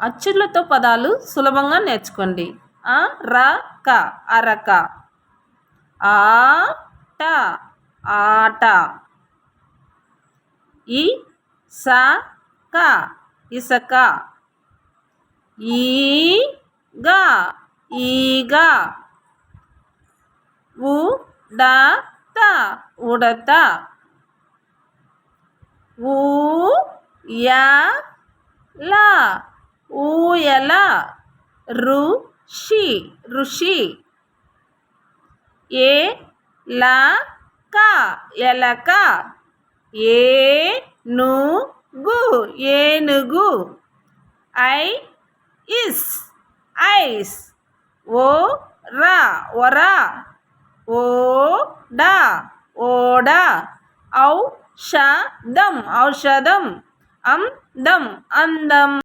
అచ్చులతో పదాలు సులభంగా నేర్చుకోండి. ఆ ర క అరక. ఆ ట ఆట ఈ స క ఇసక. ఈ గ ఈగ ఉ డ త ఉడత ఊ యా ల. ఊయల ఋషి ఋషి. ఏ లా క ఎలక. ఏనుగు ఏనుగు. I is ice. ఓ వర ఓ డా ఓడ. ఔషధం ఔషధం. అందం అందం.